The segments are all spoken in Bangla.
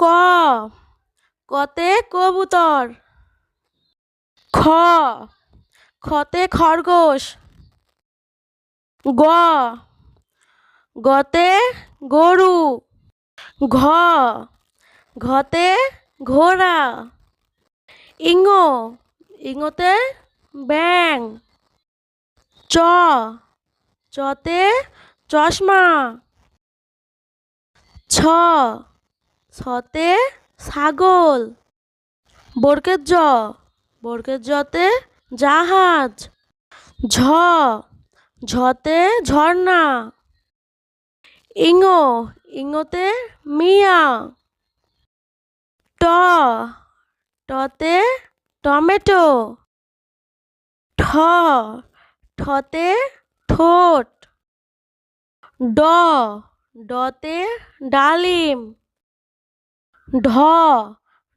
ক। কতে কবুতর। খ। খতে খরগোশ। গ। গতে গরু। ঘ। ঘতে ঘোড়া। ইঙ। ইঙতে ব্যাং চ। চতে চশমা। ছ। ছতে ছাগল বর্গের জ বর্গের জতে জাহাজ, ঝ, ঝতে ঝর্ণা, ইঙ, ইঙতে মিয়া, ট, টতে টমেটো, ঠ, ঠতে ঠোঁট, ড, ডতে ডালিম। ঢ,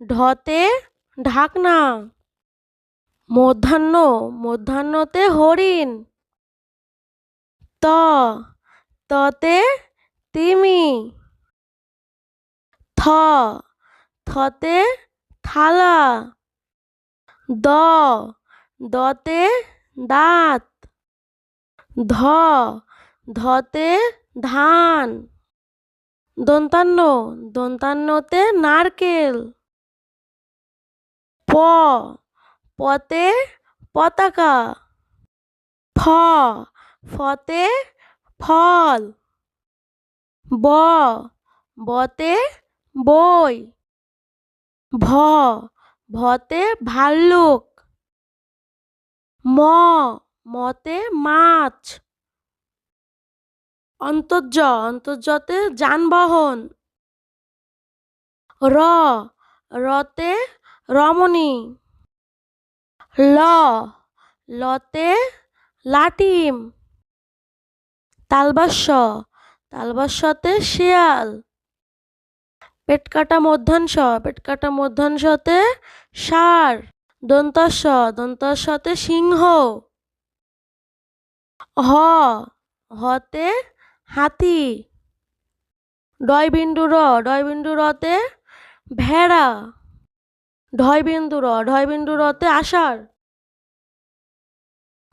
ঢতে ঢাকনা। মধ্যাহ্ন, মধ্যাহ্নতে হরিণ। ত, ততে তিমি। থ, থতে থালা। দ, দতে দাঁত। ধ, ধতে ধান। দন্তান্ন, দন্তান্নতে নারকেল। প, পতে পতাকা। ফ, ফতে ফল। ব, বতে বই। ভ, ভতে ভাল্লুক। ম, মতে মাছ। অন্তর্জ অন্তর্জতে যানবাহন। র, রতে রমণী। ল, লতে লাটিম। তালবাস্য, তালবাস্যতে শিয়াল। পেট কাটা মধ্যাংশ পেট কাটা মধ্যাংশতে ষাঁড়। দন্তস্ব দন্তস্বতে সিংহ। হ, হতে হাতি। ডয় বিন্দু র ডয় বিন্দু রতে ভেড়া। ঢয় বিন্দু র ঢয় বিন্দু রতে আষাঢ়।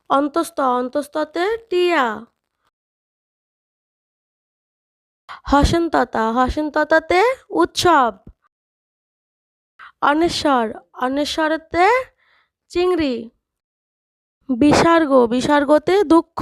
অন্তস্থ, অন্তস্থতে টিয়া। হসন্ততা, হসন্ততাতে উৎসব। অনেশ্বর, অনেশ্বরতে চিংড়ি। বিসর্গ বিসর্গতে দুঃখ।